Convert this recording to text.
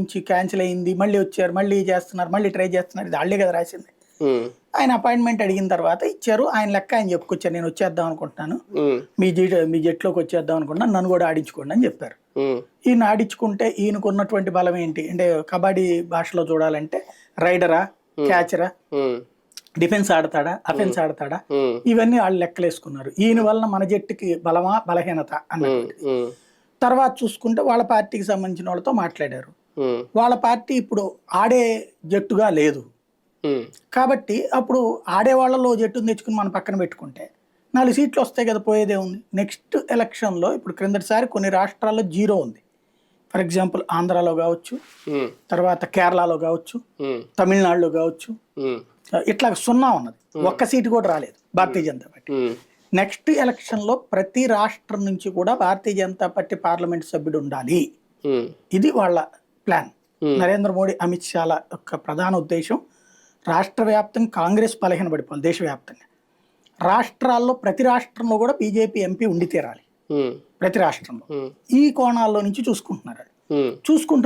నుంచి క్యాన్సిల్ అయింది మళ్ళీ వచ్చారు మళ్ళీ చేస్తున్నారు మళ్ళీ ట్రై చేస్తున్నారు ఇది వాళ్ళే కదా రాసింది. ఆయన అపాయింట్మెంట్ అడిగిన తర్వాత ఇచ్చారు ఆయన లెక్క ఆయన చెప్పుకొచ్చారు నేను వచ్చేద్దాం అనుకుంటున్నాను మీ జీ మీ జట్టులోకి వచ్చేద్దాం అనుకుంటున్నాను నన్ను కూడా ఆడించుకోండి అని చెప్పారు. ఈయన ఆడించుకుంటే ఈయనకు ఉన్నటువంటి బలం ఏంటి? అంటే కబడ్డీ భాషలో చూడాలంటే రైడరా క్యాచరా డిఫెన్స్ ఆడతాడా అఫెన్స్ ఆడతాడా? ఇవన్నీ వాళ్ళు లెక్కలేసుకున్నారు. ఈయన వలన మన జట్టుకి బలమా బలహీనత అన్నది తర్వాత చూసుకుంటే వాళ్ళ పార్టీకి సంబంధించిన వాళ్ళతో మాట్లాడారు. వాళ్ళ పార్టీ ఇప్పుడు ఆడే జట్టుగా లేదు. కాబట్టి అప్పుడు ఆడే వాళ్ళలో జట్టును తెచ్చుకుని మనం పక్కన పెట్టుకుంటే నాలుగు సీట్లు వస్తాయి కదా పోయేదే ఉంది. నెక్స్ట్ ఎలక్షన్లో ఇప్పుడు క్రిందటిసారి కొన్ని రాష్ట్రాల్లో జీరో ఉంది. ఫర్ ఎగ్జాంపుల్ ఆంధ్రాలో కావచ్చు తర్వాత కేరళలో కావచ్చు తమిళనాడులో కావచ్చు ఇట్లా సున్నా ఉన్నది. ఒక్క సీటు కూడా రాలేదు భారతీయ జనతా పార్టీ. నెక్స్ట్ ఎలక్షన్లో ప్రతి రాష్ట్రం నుంచి కూడా భారతీయ జనతా పార్టీ పార్లమెంట్ సభ్యుడు ఉండాలి. ఇది వాళ్ళ ప్లాన్. Hmm. నరేంద్ర మోడీ అమిత్ షాల యొక్క ప్రధాన ఉద్దేశం రాష్ట్ర వ్యాప్తంగా కాంగ్రెస్ బలహీన పడిపోవాలి దేశవ్యాప్తంగా. రాష్ట్రాల్లో ప్రతి రాష్ట్రంలో కూడా బీజేపీ ఎంపీ ఉండి తీరాలి. ఉమ్, ప్రతి రాష్ట్రంలో. ఉమ్, ఈ కోణాల్లో నుంచి చూసుకుంటున్నారు ఉమ్. చూసుకుంటున్న